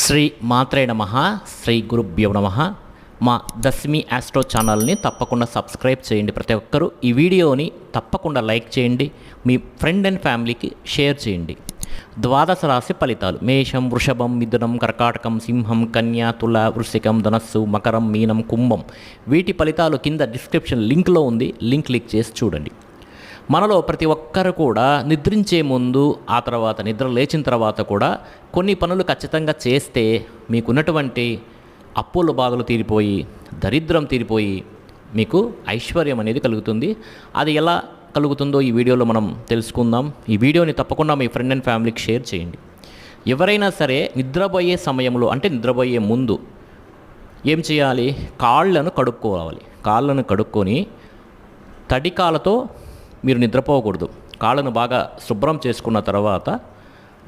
శ్రీ మాత్రే నమ శ్రీ గురుభ్యో నమ. మా దశమి ఆస్ట్రో ఛానల్ని తప్పకుండా సబ్స్క్రైబ్ చేయండి ప్రతి ఒక్కరూ. ఈ వీడియోని తప్పకుండా లైక్ చేయండి. మీ ఫ్రెండ్ అండ్ ఫ్యామిలీకి షేర్ చేయండి. ద్వాదశ రాశి ఫలితాలు. మేషం వృషభం మిథునం కర్కాటకం సింహం కన్యా తుల వృశ్చికం ధనస్సు మకరం మీనం కుంభం. వీటి ఫలితాలు కింద డిస్క్రిప్షన్ లింక్లో ఉంది. లింక్ క్లిక్ చేసి చూడండి. మనలో ప్రతి ఒక్కరు కూడా నిద్రించే ముందు ఆ తర్వాత నిద్ర లేచిన తర్వాత కూడా కొన్ని పనులు ఖచ్చితంగా చేస్తే మీకున్నటువంటి అప్పుల బాధలు తీరిపోయి దరిద్రం తీరిపోయి మీకు ఐశ్వర్యం అనేది కలుగుతుంది. అది ఎలా కలుగుతుందో ఈ వీడియోలో మనం తెలుసుకుందాం. ఈ వీడియోని తప్పకుండా మీ ఫ్రెండ్ అండ్ ఫ్యామిలీకి షేర్ చేయండి. ఎవరైనా సరే నిద్రపోయే సమయంలో అంటే నిద్రపోయే ముందు ఏం చేయాలి? కాళ్ళను కడుక్కోవాలి. కాళ్ళను కడుక్కొని తడికాలతో మీరు నిద్రపోకూడదు. కాళ్ళను బాగా శుభ్రం చేసుకున్న తర్వాత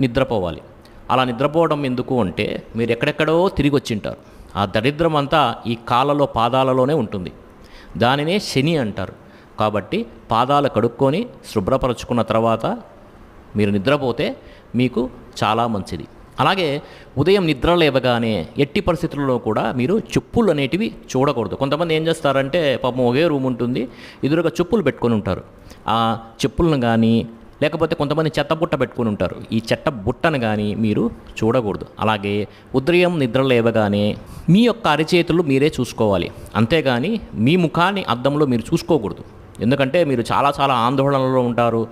నిద్రపోవాలి. అలా నిద్రపోవడం ఎందుకు అంటే మీరు ఎక్కడెక్కడో తిరిగి వచ్చింటారు ఆ దరిద్రం అంతా ఈ కాళ్ళలో పాదాలలోనే ఉంటుంది. దానినే శని అంటారు. కాబట్టి పాదాలు కడుక్కొని శుభ్రపరచుకున్న తర్వాత మీరు నిద్రపోతే మీకు చాలా మంచిది. అలాగే ఉదయం నిద్ర లేవగానే ఎట్టి పరిస్థితుల్లో కూడా మీరు చెప్పులు అనేటివి చూడకూడదు. కొంతమంది ఏం చేస్తారంటే పాపం ఒకే రూమ్ ఉంటుంది ఎదురుగా చెప్పులు పెట్టుకొని ఉంటారు. ఆ చెప్పులను కానీ లేకపోతే కొంతమంది చెత్త బుట్ట పెట్టుకొని ఉంటారు. ఈ చెత్త బుట్టను కానీ మీరు చూడకూడదు. అలాగే ఉదయం నిద్ర లేవగానే మీ యొక్క అరిచేతులు మీరే చూసుకోవాలి. అంతేగాని మీ ముఖాన్ని అద్దంలో మీరు చూసుకోకూడదు. ఎందుకంటే మీరు చాలా చాలా ఆందోళనలో ఉంటారు.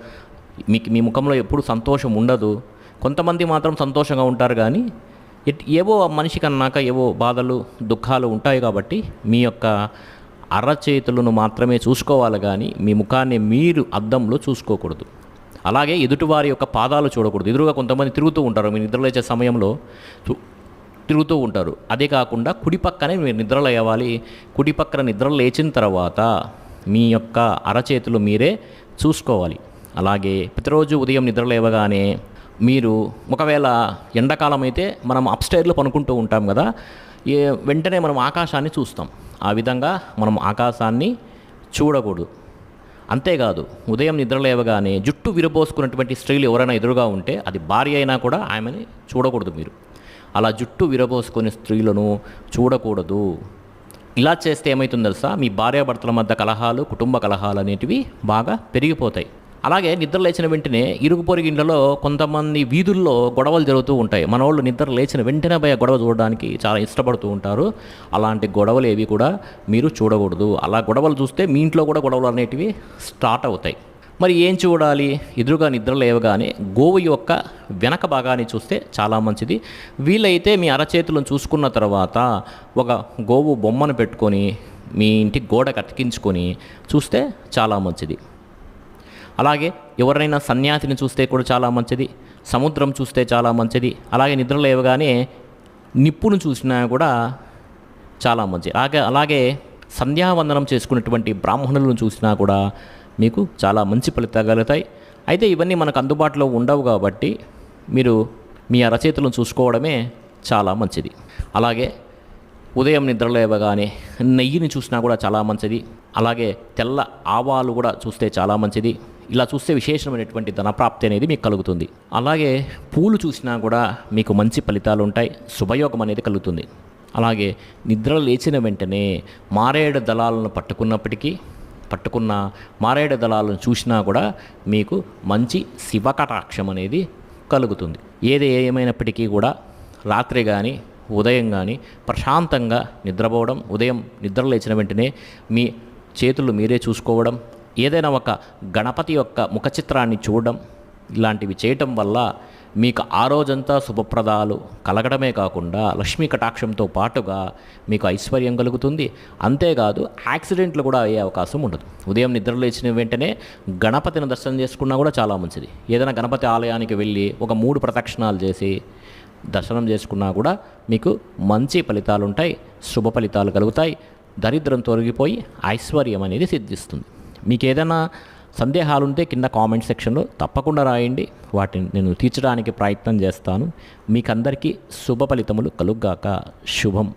మీకు మీ ముఖంలో ఎప్పుడు సంతోషం ఉండదు. కొంతమంది మాత్రం సంతోషంగా ఉంటారు కానీ ఎట్ ఏవో మనిషి కన్నాక ఏవో బాధలు దుఃఖాలు ఉంటాయి కాబట్టి మీ యొక్క అరచేతులను మాత్రమే చూసుకోవాలి కానీ మీ ముఖాన్ని మీరు అద్దంలో చూసుకోకూడదు. అలాగే ఎదుటివారి యొక్క పాదాలు చూడకూడదు. ఎదురుగా కొంతమంది తిరుగుతూ ఉంటారు. మీరు నిద్రలేచే సమయంలో తిరుగుతూ ఉంటారు. అదే కాకుండా కుడి పక్కనే మీరు నిద్రలేవాలి. కుడి పక్కన నిద్ర లేచిన తర్వాత మీ యొక్క అరచేతులు మీరే చూసుకోవాలి. అలాగే ప్రతిరోజు ఉదయం నిద్ర లేవగానే మీరు ఒకవేళ ఎండాకాలం అయితే మనం అప్స్టైర్లో పనుకుంటూ ఉంటాం కదా ఏ వెంటనే మనం ఆకాశాన్ని చూస్తాం. ఆ విధంగా మనం ఆకాశాన్ని చూడకూడదు. అంతేకాదు ఉదయం నిద్రలేవగానే జుట్టు విరబోసుకున్నటువంటి స్త్రీలు ఎవరైనా ఎదురుగా ఉంటే అది భార్య అయినా కూడా ఆమెని చూడకూడదు మీరు. అలా జుట్టు విరబోసుకునే స్త్రీలను చూడకూడదు. ఇలా చేస్తే ఏమవుతుందో తెలుసా? మీ భార్యాభర్తల మధ్య కలహాలు కుటుంబ కలహాలు అనేటివి బాగా పెరిగిపోతాయి. అలాగే నిద్ర లేచిన వెంటనే ఇరుగు పొరుగు ఇండ్లలో కొంతమంది వీధుల్లో గొడవలు జరుగుతూ ఉంటాయి. మన వాళ్ళు నిద్ర లేచిన వెంటనే పోయి గొడవ చూడడానికి చాలా ఇష్టపడుతూ ఉంటారు. అలాంటి గొడవలు ఏవి కూడా మీరు చూడకూడదు. అలా గొడవలు చూస్తే మీ ఇంట్లో కూడా గొడవలు అనేటివి స్టార్ట్ అవుతాయి. మరి ఏం చూడాలి? ఎదురుగా నిద్ర లేవగానే గోవు యొక్క వెనక భాగాన్ని చూస్తే చాలా మంచిది. వీలైతే మీ అరచేతులను చూసుకున్న తర్వాత ఒక గోవు బొమ్మను పెట్టుకొని మీ ఇంటి గోడ కతికించుకొని చూస్తే చాలా మంచిది. అలాగే ఎవరైనా సన్యాసిని చూస్తే కూడా చాలా మంచిది సముద్రం చూస్తే చాలా మంచిది అలాగే నిద్ర లేవగానే నిప్పును చూసినా కూడా చాలా మంచిది. అలాగే అలాగే సంధ్యావందనం చేసుకున్నటువంటి బ్రాహ్మణులను చూసినా కూడా మీకు చాలా మంచి ఫలితాలు కలుగుతాయి. అయితే ఇవన్నీ మనకు అందుబాటులో ఉండవు కాబట్టి మీరు మీ అరచేతులను చూసుకోవడమే చాలా మంచిది. అలాగే ఉదయం నిద్రలేవగానే నెయ్యిని చూసినా కూడా చాలా మంచిది. అలాగే తెల్ల ఆవాలు కూడా చూస్తే చాలా మంచిది. ఇలా చూస్తే విశేషమైనటువంటి ధనప్రాప్తి అనేది మీకు కలుగుతుంది. అలాగే పూలు చూసినా కూడా మీకు మంచి ఫలితాలు ఉంటాయి. శుభయోగం అనేది కలుగుతుంది. అలాగే నిద్ర లేచిన వెంటనే మారేడు దళాలను పట్టుకున్నప్పటికీ పట్టుకున్న మారేడు దళాలను చూసినా కూడా మీకు మంచి శివకటాక్షం అనేది కలుగుతుంది. ఏది ఏమైనప్పటికీ కూడా రాత్రి కానీ ఉదయం కానీ ప్రశాంతంగా నిద్రపోవడం ఉదయం నిద్ర లేచిన వెంటనే మీ చేతులు మీరే చూసుకోవడం ఏదైనా ఒక గణపతి యొక్క ముఖ చిత్రాన్ని చూడడం ఇలాంటివి చేయటం వల్ల మీకు ఆ రోజంతా శుభప్రదాలు కలగడమే కాకుండా లక్ష్మీ కటాక్షంతో పాటుగా మీకు ఐశ్వర్యం కలుగుతుంది. అంతేకాదు యాక్సిడెంట్లు కూడా అయ్యే అవకాశం ఉండదు. ఉదయం నిద్ర లేచిన వెంటనే గణపతిని దర్శనం చేసుకున్నా కూడా చాలా మంచిది. ఏదైనా గణపతి ఆలయానికి వెళ్ళి ఒక మూడు ప్రదక్షిణాలు చేసి దర్శనం చేసుకున్నా కూడా మీకు మంచి ఫలితాలు ఉంటాయి శుభ ఫలితాలు కలుగుతాయి. దరిద్రం తొలగిపోయి ఐశ్వర్యం అనేది సిద్ధిస్తుంది. మీకు ఏదైనా సందేహాలు ఉంటే కింద కామెంట్ సెక్షన్లో తప్పకుండా రాయండి. వాటిని నేను తీర్చడానికి ప్రయత్నం చేస్తాను. మీకందరికీ శుభ ఫలితములు కలుగ్గాక. శుభం.